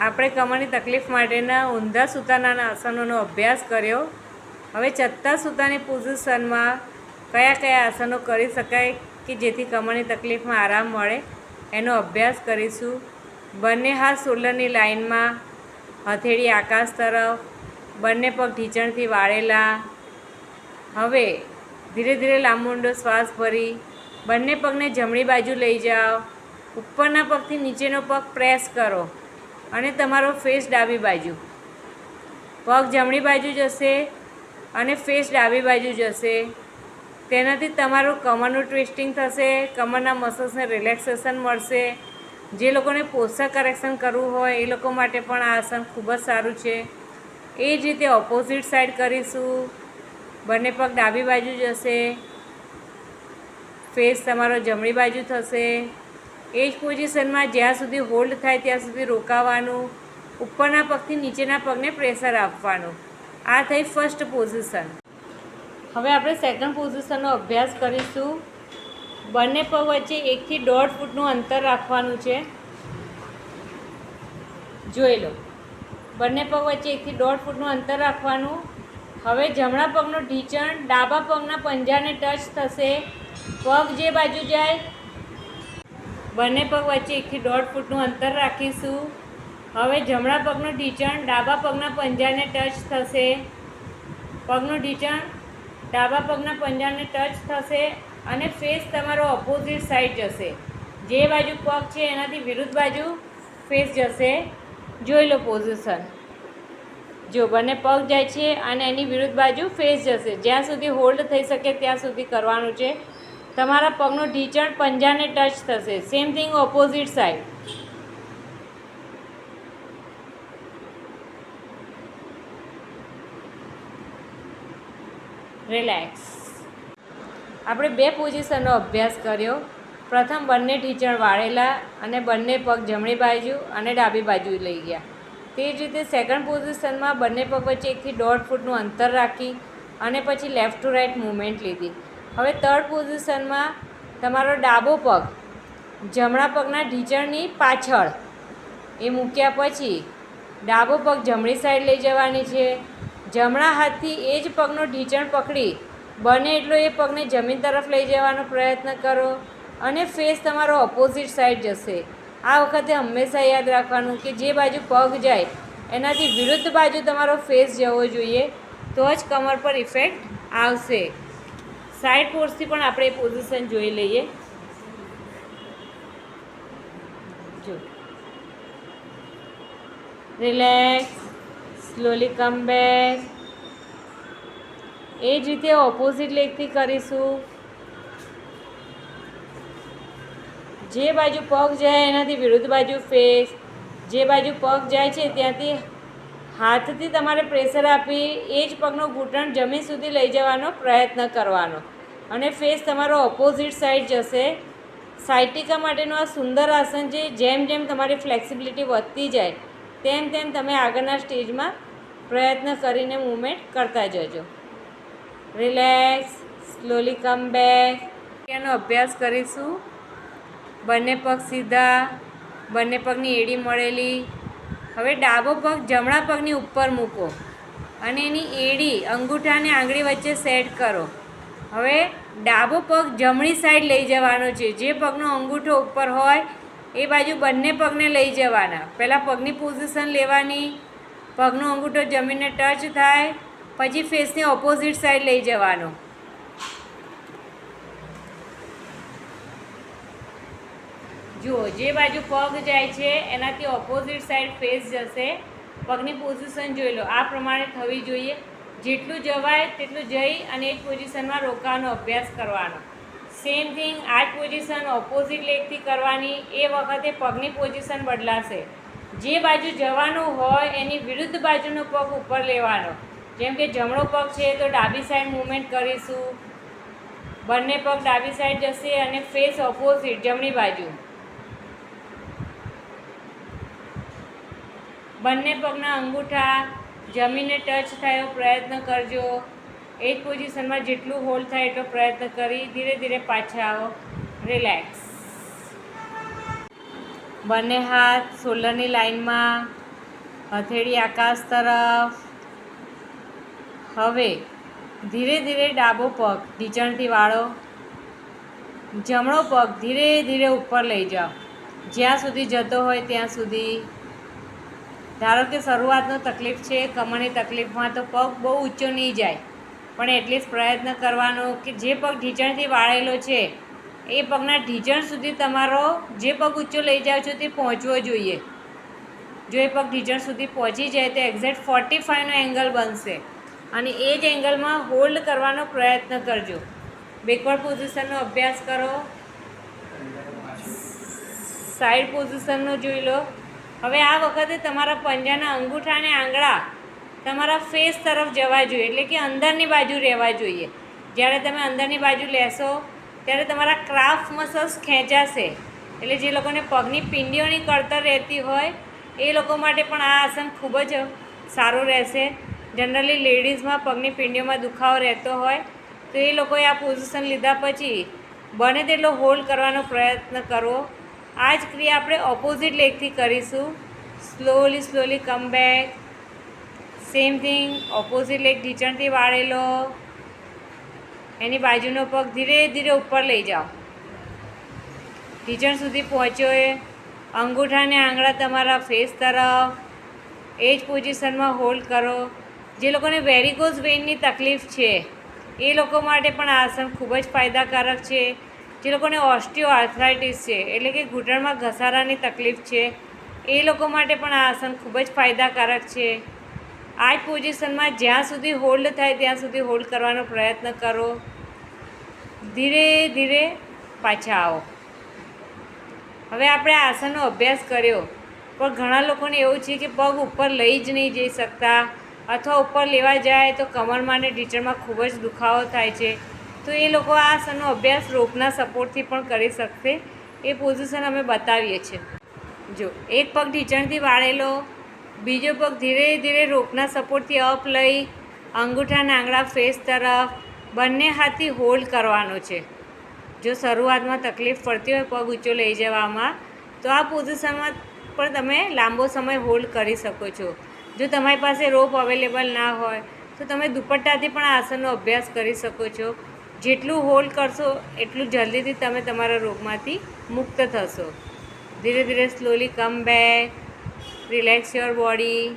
આપણે કમરની તકલીફ માટેના ઊંધા સૂતાના આસનોનો અભ્યાસ કર્યો. હવે ચત્તા સૂતાની પોઝિશનમાં કયા કયા આસનો કરી શકાય કે જેથી કમરની તકલીફમાં આરામ મળે, એનો અભ્યાસ કરીશું. બંને હાથ શોલ્ડરની લાઇનમાં હથેળી આકાશ તરફ, બંને પગ ઢીંચણથી વાળેલા. હવે ધીરે ધીરે લાંબો ઊંડો શ્વાસ ભરી, બંને પગને જમણી બાજુ લઈ જાઓ. ઉપરના પગથી નીચેનો પગ પ્રેસ કરો. અને તમારો ફેસ ડાબી બાજુ. પગ જમણી બાજુ જશે અને ફેસ ડાબી બાજુ જશે. તેનાથી તમારું કમરનું ટ્વિસ્ટિંગ થશે, કમરના મસલ્સને રિલેક્સેશન મળશે. જે લોકોને પોષક કરેક્શન કરવું હોય, એ લોકો માટે પણ આ આસન ખૂબ જ સારું છે. એ જ રીતે ઓપોઝિટ સાઈડ કરીશું. બંને પગ ડાબી બાજુ જશે. ફેસ તમારો જમણી બાજુ થશે. એ જ પોઝિશનમાં જ્યાં સુધી હોલ્ડ થાય ત્યાં સુધી રોકાવાનું, ઉપરના પગથી નીચેના પગને પ્રેશર આપવાનું. આ થઈ ફર્સ્ટ પોઝિશન. હવે આપણે સેકન્ડ પોઝિશનનો અભ્યાસ કરીશું. બંને પગ વચ્ચે એકથી દોઢ ફૂટનું અંતર રાખવાનું છે. જોઈ લો. બંને પગ વચ્ચે એકથી દોઢ ફૂટનું અંતર રાખવાનું. હવે જમણા પગનું ઢીંચણ ડાબા પગના પંજાને ટચ થશે. પગ જે બાજુ જાય બંને પગ વચ્ચે એકથી દોઢ ફૂટનું અંતર રાખીશું. હવે જમણા પગનું ઢીંચણ ડાબા પગના પંજાને ટચ થશે. પગનું ઢીંચણ ડાબા પગના પંજાને ટચ થશે અને ફેસ તમારો ઓપોઝિટ સાઈડ જશે. જે બાજુ પગ છે એનાથી વિરુદ્ધ બાજુ ફેસ જશે. જોઈ લો પોઝિશન જો બંને પગ જાય છે અને એની વિરુદ્ધ બાજુ ફેસ જશે. જ્યાં સુધી હોલ્ડ થઈ શકે ત્યાં સુધી કરવાનું છે. તમારા પગનું ઢીચણ પંજાને ટચ થશે. Same thing opposite side relax આપણે બે પોઝિશનનો અભ્યાસ કર્યો. પ્રથમ બંને ઢીંચણ વાળેલા અને બંને પગ જમણી બાજુ અને ડાબી બાજુ લઈ ગયા. તે જ રીતે સેકન્ડ પોઝિશનમાં બંને પગ વચ્ચે એકથી દોઢ ફૂટનું અંતર રાખી અને પછી લેફ્ટ ટુ રાઇટ મૂવમેન્ટ લીધી. હવે થર્ડ પોઝિશનમાં તમારો ડાબો પગ, જમણા પગના ઢીંચણની પાછળ. એ મૂક્યા પછી ડાબો પગ જમણી સાઈડ લઈ જવાની છે. જમણા હાથથી એ જ પગનો ઢીંચણ પકડી, બને એટલો એ પગને જમીન તરફ લઈ જવાનો પ્રયત્ન કરો અને ફેસ તમારો ઓપોઝિટ સાઈડ જશે. આ વખતે હંમેશા યાદ રાખવાનું કે જે બાજુ પગ જાય, એનાથી વિરુદ્ધ બાજુ તમારો ફેસ જવો જોઈએ, તો જ કમર પર ઇફેક્ટ આવશે. સાઈડ ફોર્સથી પણ આપણે પોઝિશન જોઈ લઈએ. જો. રિલેક્સ સ્લોલી કમ બેક એ જ રીતે ઓપોઝિટ લેગથી કરીશું. જે બાજુ પગ જાય એનાથી વિરુદ્ધ બાજુ ફેસ જે બાજુ પગ જાય છે ત્યાંથી હાથથી તમારે પ્રેશર આપી એ જ પગનો ઘૂંટણ જમીન સુધી લઈ જવાનો પ્રયત્ન કરવાનો. અને ફેસ તમારો ઓપોઝિટ સાઈડ જશે. સાઇટિકા માટેનું આ સુંદર આસન છે જેમ જેમ તમારી ફ્લેક્સિબિલિટી વધતી જાય, તેમ તેમ તમે આગળના સ્ટેજમાં પ્રયત્ન કરીને મૂવમેન્ટ કરતા જજો. રિલેક્સ સ્લોલી કમ બેક એનો અભ્યાસ કરીશું. બંને પગ સીધા, બંને પગની એડી મળેલી. હવે ડાબો પગ જમણા પગની ઉપર મૂકો અને એની એડી અંગૂઠાને આંગળી વચ્ચે સેટ કરો. હવે ડાબો પગ જમણી સાઈડ લઈ જવાનો છે. જે પગનો અંગૂઠો ઉપર હોય, એ બાજુ બંને પગને લઈ જવાના. પહેલાં પગની પોઝિશન લેવાની, પગનો અંગૂઠો જમીનને ટચ થાય, પછી ફેસની ઓપોઝિટ સાઈડ લઈ જવાનો. જુઓ જે બાજુ પગ જાય છે, એનાથી ઓપોઝિટ સાઈડ ફેસ જશે. પગની પોઝિશન જોઈ લો. આ પ્રમાણે થવી જોઈએ. જેટલું જવાય તેટલું જઈ અને એ જ પોઝિશનમાં રોકાવાનો અભ્યાસ કરવાનો. સેમ થિંગ આ જ પોઝિશન ઓપોઝિટ લેગથી કરવાની. એ વખતે પગની પોઝિશન બદલાશે. જે બાજુ જવાનું હોય, એની વિરુદ્ધ બાજુનો પગ ઉપર લેવાનો. જેમ કે જમણો પગ છે, તો ડાબી સાઈડ મૂવમેન્ટ કરીશું. બંને પગ ડાબી સાઈડ જશે અને ફેસ ઓપોઝિટ જમણી બાજુ. બંને પગના અંગૂઠા જમીને ટચ થાય, પ્રયત્ન કરજો. એક પોઝિશનમાં જેટલું હોલ્ડ થાય એટલો પ્રયત્ન કરી ધીરે ધીરે પાછા આવો. રિલેક્સ બંને હાથ શોલ્ડરની લાઇનમાં, હથેળી આકાશ તરફ. હવે ધીરે ધીરે ડાબો પગ ઢીચણથી વાળો, જમણો પગ ધીરે ધીરે ઉપર લઈ જાઓ. જ્યાં સુધી જતો હોય ત્યાં સુધી ધારો કે શરૂઆતનો તકલીફ છે, કમરની તકલીફમાં તો પગ બહુ ઊંચો નહીં જાય. પણ એટલીસ્ટ પ્રયત્ન કરવાનો કે જે પગ ઢીંચણથી વાળેલો છે, એ પગના ઢીંચણ સુધી તમારો જે પગ ઊંચો લઈ જાઓ છો તે પહોંચવો જોઈએ. જો એ પગ ઢીંચણ સુધી પહોંચી જાય તો એક્ઝેક્ટ ફોર્ટી ફાઇવનો એંગલ બનશે. અને એ જ એંગલમાં હોલ્ડ કરવાનો પ્રયત્ન કરજો. બેકવર્ડ પોઝિશનનો અભ્યાસ કરો. સાઈડ પોઝિશનનો જોઈ લો. હવે આ વખતે તમારા પંજાના અંગૂઠા અને આંગળા તમારા ફેસ તરફ જવા જોઈએ, એટલે કે અંદરની બાજુ રહેવા જોઈએ. જ્યારે તમે અંદરની બાજુ લેશો, ત્યારે તમારા ક્રાફ્ટ મસલ્સ ખેંચાશે. એટલે જે લોકોને પગની પિંડીઓની કળતર રહેતી હોય, એ લોકો માટે પણ આ આસન ખૂબ જ સારું રહેશે. જનરલી લેડીઝમાં પગની પિંડીઓમાં દુખાવો રહેતો હોય, તો એ લોકોએ આ પોઝિશન લીધા પછી બને તેટલો હોલ્ડ કરવાનો પ્રયત્ન કરવો. આ જ ક્રિયા આપણે ઓપોઝિટ લેગથી કરીશું. Slowly slowly come back same thing opposite leg ઢીચણથી વાળેલો. એની બાજુનો પગ ધીરે ધીરે ઉપર લઈ જાઓ. ઢીચણ સુધી પહોંચ્યો એ. અંગૂઠાને આંગળા તમારા ફેસ તરફ. એ જ પોઝિશનમાં હોલ્ડ કરો. જે લોકોને વેરિકોઝ વેઇનની તકલીફ છે, એ લોકો માટે પણ આસન ખૂબ જ ફાયદાકારક છે. જે લોકોને ઓસ્ટિયો આર્થરાઇટિસ છે, એટલે કે ઘૂંટણમાં ઘસારાની તકલીફ છે, એ લોકો માટે પણ આ આસન ખૂબ જ ફાયદાકારક છે. આ જ પોઝિશનમાં જ્યાં સુધી હોલ્ડ થાય ત્યાં સુધી હોલ્ડ કરવાનો પ્રયત્ન કરો. ધીરે ધીરે પાછા આવો. હવે આપણે આસનનો અભ્યાસ કર્યો. પણ ઘણા લોકોને એવું છે કે પગ ઉપર લઈ જ નહીં જઈ શકતા, અથવા ઉપર લેવા જાય તો કમરમાં અને ઢીચણમાં ખૂબ જ દુખાવો થાય છે. તો એ લોકો આ આસનનો અભ્યાસ રોપના સપોર્ટથી પણ કરી શકશે. એ પોઝિશન અમે બતાવીએ છીએ. જો, એક પગ ઢીચણથી વાળેલો, બીજો પગ ધીરે ધીરે રોપના સપોર્ટથી અપ લઈ અંગૂઠાના આંગળા ફેસ તરફ, બંને હાથથી હોલ્ડ કરવાનો છે. જો શરૂઆતમાં તકલીફ પડતી હોય પગ ઊંચો લઈ જવામાં, તો આ પોઝિશનમાં પણ તમે લાંબો સમય હોલ્ડ કરી શકો છો. જો તમારી પાસે રોપ અવેલેબલ ના હોય, તો તમે દુપટ્ટાથી પણ આસનનો અભ્યાસ કરી શકો છો. જેટલું હોલ્ડ કરશો, એટલું જલ્દીથી તમે તમારા રોગમાંથી મુક્ત થશો. ધીરે ધીરે slowly come back relax your body